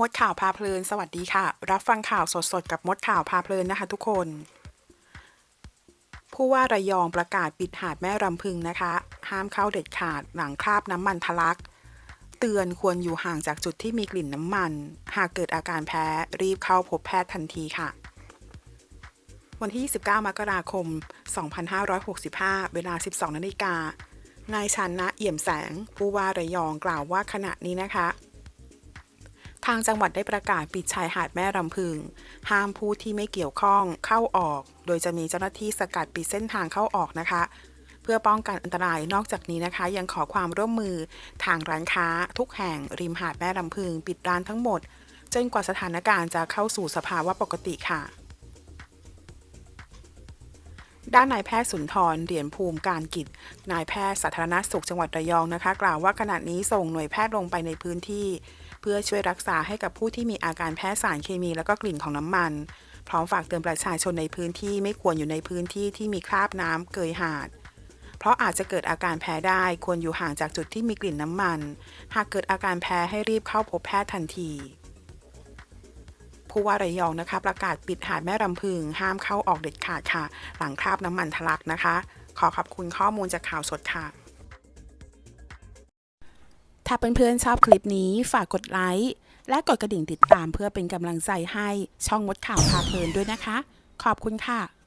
มดข่าวพาเพลิน สวัสดีค่ะ รับฟังข่าวสดๆ กับมดข่าวพาเพลินนะคะทุกคน ผู้ว่าระยองประกาศปิดหาดแม่รำพึงนะคะ ห้ามเข้าเด็ดขาดหลังคราบน้ำมันทะลัก เตือนควรอยู่ห่างจากจุดที่มีกลิ่นน้ำมัน หากเกิดอาการแพ้รีบเข้าพบแพทย์ทันทีค่ะ วันที่ 29 มกราคม 2565 เวลา 12 นาฬิกานายชันนะเอี่ยมแสง ผู้ว่าระยองกล่าวว่าขณะนี้นะคะ ทางจังหวัดได้ประกาศปิดชายหาดแม่รำพึง ห้ามผู้ที่ไม่เกี่ยวข้องเข้าออก โดยจะมีเจ้าหน้าที่สกัดปิดเส้นทางเข้าออกนะคะ เพื่อป้องกันอันตรายนอกจากนี้นะคะ ยังขอความร่วมมือทางร้านค้า ทุกแห่ง ริมหาดแม่ลำพึง ปิดร้านทั้งหมด จนกว่าสถานการณ์จะเข้าสู่สภาวะปกติค่ะ ด้านนายแพทย์สุนทรเหรียญภูมิการกิจ นายแพทย์สาธารณสุขจังหวัดระยองนะคะ กล่าวว่าขณะนี้ส่งหน่วยแพทย์ลงไปในพื้นที่ เพื่อช่วยรักษาให้กับผู้ที่มีอาการแพ้สารเคมีแล้วก็กลิ่นของน้ำมัน พร้อมฝากเตือนประชาชนในพื้นที่ไม่ควรอยู่ในพื้นที่ที่มีคราบน้ำเกยหาดเพราะอาจจะเกิดอาการแพ้ได้ควรอยู่ห่างจากจุดที่มีกลิ่นน้ำมัน หากเกิดอาการแพ้ให้รีบเข้าพบแพทย์ทันที ผู้ว่าระยองนะคะ ประกาศปิดหาดแม่รำพึง ห้ามเข้าออกเด็ดขาดค่ะ หลังคราบน้ำมันทะลักนะคะ ขอขอบคุณข้อมูลจากข่าวสดค่ะ ถ้าเพื่อนๆชอบคลิปนี้ฝากกดไลค์และกดกระดิ่งติดตามเพื่อเป็นกำลังใจให้ช่องมดข่าวพาเพลินด้วยนะคะ ขอบคุณค่ะ